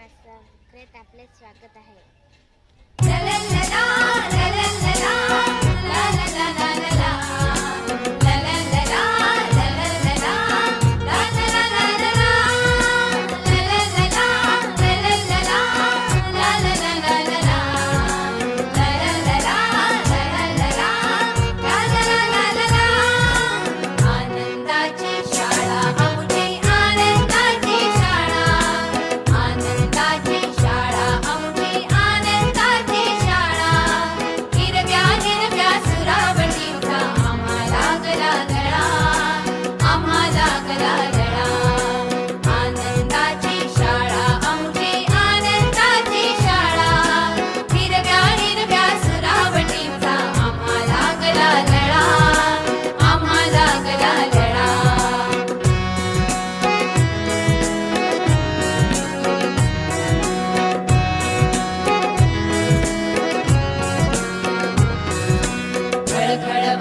सगळ्यात आपले स्वागत आहे.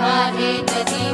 I need Gita Ji